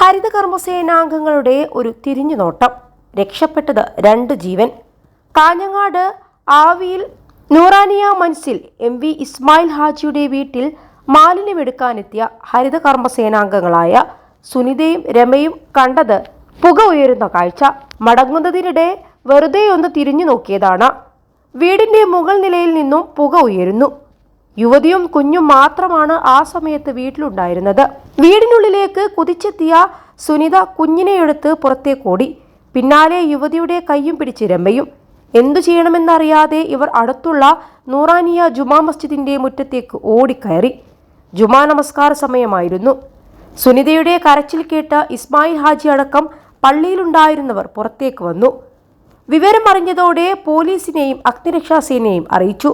ഹരിതകർമ്മസേനാംഗങ്ങളുടെ ഒരു തിരിഞ്ഞുനോട്ടം. രക്ഷപ്പെട്ടത് രണ്ട് ജീവൻ. കാഞ്ഞങ്ങാട് ആവിയിൽ നൂറാനിയ മൻസിൽ എം വി ഇസ്മായിൽ ഹാജിയുടെ വീട്ടിൽ മാലിന്യമെടുക്കാനെത്തിയ ഹരിതകർമ്മസേനാംഗങ്ങളായ സുനിതയും രമയും കണ്ടത് പുക ഉയരുന്ന കാഴ്ച. മടങ്ങുന്നതിനിടെ വെറുതെ ഒന്ന് തിരിഞ്ഞു നോക്കിയതാണ് വീടിന്റെ മുകൾ നിലയിൽ നിന്നും പുക ഉയരുന്നു. യുവതിയും കുഞ്ഞും മാത്രമാണ് ആ സമയത്ത് വീട്ടിലുണ്ടായിരുന്നത്. വീടിനുള്ളിലേക്ക് കുതിച്ചെത്തിയ സുനിത കുഞ്ഞിനെ എടുത്ത് പുറത്തേക്കോടി പിന്നാലെ യുവതിയുടെ കൈയും പിടിച്ച് രമ്പയും എന്തു ചെയ്യണമെന്നറിയാതെ ഇവർ അടുത്തുള്ള നൂറാനിയ ജുമാ മസ്ജിദിന്റെ മുറ്റത്തേക്ക് ഓടിക്കയറി. ജുമാ നമസ്കാര സമയമായിരുന്നു. സുനിതയുടെ കരച്ചിൽ കേട്ട ഇസ്മായിൽ ഹാജി അടക്കം പള്ളിയിലുണ്ടായിരുന്നവർ പുറത്തേക്ക് വന്നു. വിവരം അറിഞ്ഞതോടെ പോലീസിനെയും അഗ്നിരക്ഷാസേനയെയും അറിയിച്ചു.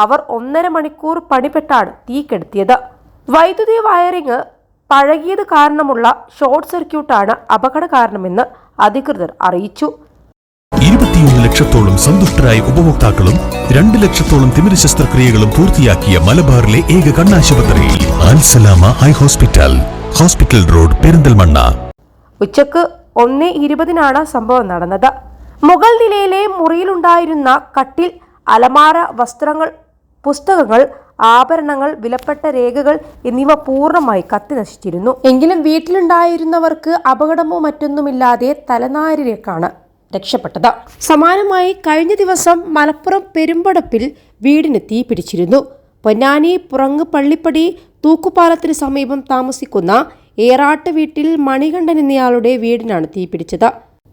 അവർ ഒന്നര മണിക്കൂർ പണിപ്പെട്ടാണ് തീ കെടുത്തിയത്. വൈദ്യുതി വയറിംഗ് പഴകിയത് കാരണമുള്ള ഷോർട്ട് സർക്യൂട്ടാണ് അപകട കാരണമെന്ന് അധികൃതർ അറിയിച്ചു. ഇരുപത്തിയൊന്ന് ലക്ഷത്തോളം സന്തുഷ്ടരായ ഉപഭോക്താക്കളും രണ്ട് ലക്ഷത്തോളം തിമിര ശസ്ത്രക്രിയകളും പൂർത്തിയാക്കിയ മലബാറിലെ ഏക കണ്ണാശുപത്രി Alsalama eye hospital hospital road Perinthalmanna. ഉച്ചയ്ക്ക് ഒന്ന് ഇരുപതിനാണ് സംഭവം നടന്നത്. മുഗൾ നിലയിലെ മുറിയിലുണ്ടായിരുന്ന കട്ടിൽ അലമാര വസ്ത്രങ്ങൾ പുസ്തകങ്ങൾ ആഭരണങ്ങൾ വിലപ്പെട്ട രേഖകൾ എന്നിവ പൂർണമായി കത്തി നശിച്ചിരുന്നു. എങ്കിലും വീട്ടിലുണ്ടായിരുന്നവർക്ക് അപകടമോ മറ്റൊന്നുമില്ലാതെ തലനാരിലേക്കാണ് രക്ഷപ്പെട്ടത്. സമാനമായി കഴിഞ്ഞ ദിവസം മലപ്പുറം പെരുമ്പടപ്പിൽ വീടിന് തീ പിടിച്ചിരുന്നു. പൊന്നാനി പുറങ്ങ് പള്ളിപ്പടി തൂക്കുപാലത്തിന് സമീപം താമസിക്കുന്ന ഏറാട്ട് വീട്ടിൽ മണികണ്ഠൻ എന്നയാളുടെ വീടിനാണ് തീ പിടിച്ചത്.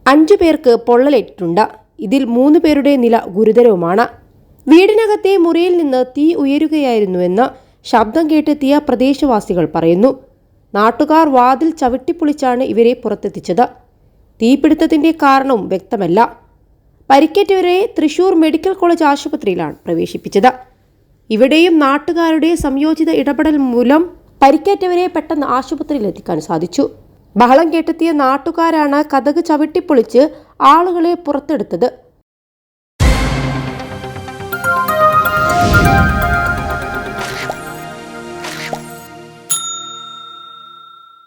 അഞ്ചു പേർക്ക് പൊള്ളലേറ്റിട്ടുണ്ട്. ഇതിൽ മൂന്ന് പേരുടെ നില ഗുരുതരവുമാണ്. വീടിനകത്തെ മുറിയിൽ നിന്ന് തീ ഉയരുകയായിരുന്നുവെന്ന് ശബ്ദം കേട്ടെത്തിയ പ്രദേശവാസികൾ പറയുന്നു നാട്ടുകാർ വാതിൽ ചവിട്ടിപ്പൊളിച്ചാണ് ഇവരെ പുറത്തെത്തിച്ചത്. തീപിടുത്തത്തിന്റെ കാരണവും വ്യക്തമല്ല. പരിക്കേറ്റവരെ തൃശൂർ മെഡിക്കൽ കോളേജ് ആശുപത്രിയിലാണ് പ്രവേശിപ്പിച്ചത്. ഇവിടെയും നാട്ടുകാരുടെ സംയോജിത ഇടപെടൽ മൂലം പരിക്കേറ്റവരെ പെട്ടെന്ന് ആശുപത്രിയിൽ എത്തിക്കാൻ സാധിച്ചു. ബഹളം കേട്ടെത്തിയ നാട്ടുകാരാണ് കഥക് ചവിട്ടിപ്പൊളിച്ച് ആളുകളെ പുറത്തെടുത്തത്.